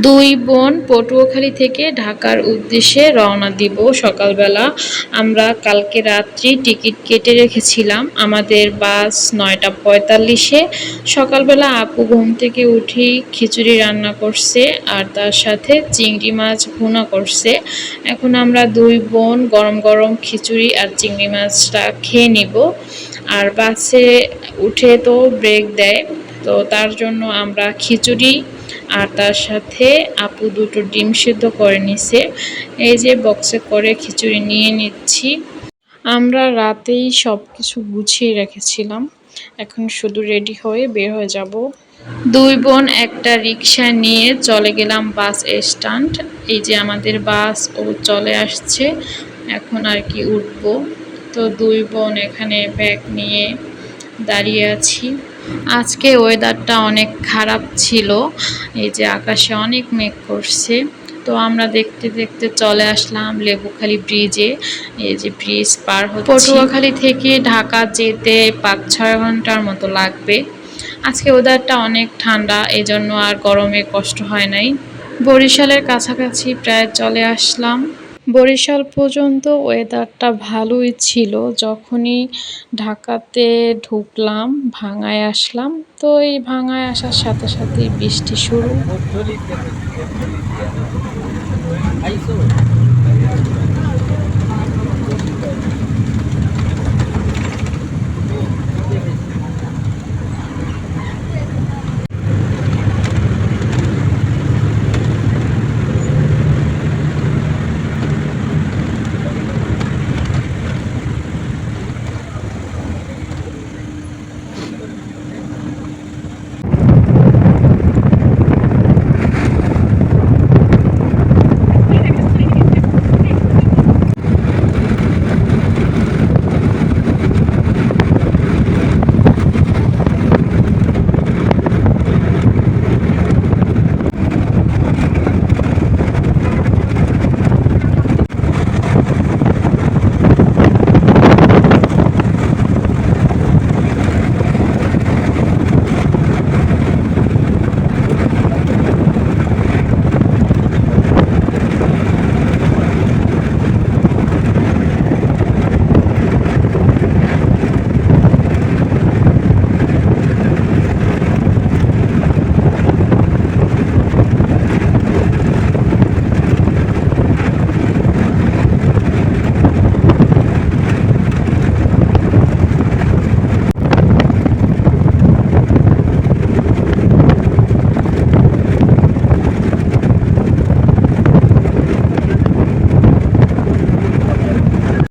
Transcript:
দুই বোন পটুয়াখালী থেকে ঢাকার উদ্দেশ্যে রওনা দিব সকালবেলা। আমরা কালকে রাত্রি টিকিট কেটে রেখেছিলাম। আমাদের বাস নয়টা পঁয়তাল্লিশে। সকালবেলা আপু ঘুম থেকে উঠেই খিচুড়ি রান্না করছে আর তার সাথে চিংড়ি মাছ ভুনা করছে। এখন আমরা দুই বোন গরম গরম খিচুড়ি আর চিংড়ি মাছটা খেয়ে নিব। আর বাসে উঠে তো ব্রেক দেয়। তো তার জন্য আমরা খিচুড়ি আর তার সাথে আপু দুটো ডিম সিদ্ধ করে নিছে। এই যে বক্সে করে খিচুড়ি নিয়ে নিচ্ছি। আমরা রাতেই সব কিছু গুছিয়ে রেখেছিলাম। এখন শুধু রেডি হয়ে বের হয়ে যাব। দুই বোন একটা রিক্সা নিয়ে চলে গেলাম বাস স্ট্যান্ড এই যে আমাদের বাস, ও চলে আসছে। এখন আর কি উঠবো। তো দুই বোন এখানে ব্যাগ নিয়ে দাঁড়িয়ে আছি। আজকে ওয়েদারটা অনেক খারাপ ছিল, এই যে আকাশে অনেক মেঘ করছে। তো আমরা দেখতে দেখতে চলে আসলাম লেবুখালী ব্রিজে এই যে ব্রিজ পার হচ্ছে। পটুয়াখালী থেকে ঢাকা যেতে পাঁচ ছয় ঘণ্টার মতো লাগবে। আজকে ওয়েদারটা অনেক ঠান্ডা, এজন্য আর গরমে কষ্ট হয় নাই। বরিশালের কাছাকাছি প্রায় চলে আসলাম। বরিশাল পর্যন্ত ওয়েদারটা ভালোই ছিল। যখনই ঢাকাতে ঢুকলাম, ভাঙায় আসলাম, তো এই ভাঙায় আসার সাথে সাথে বৃষ্টি শুরু।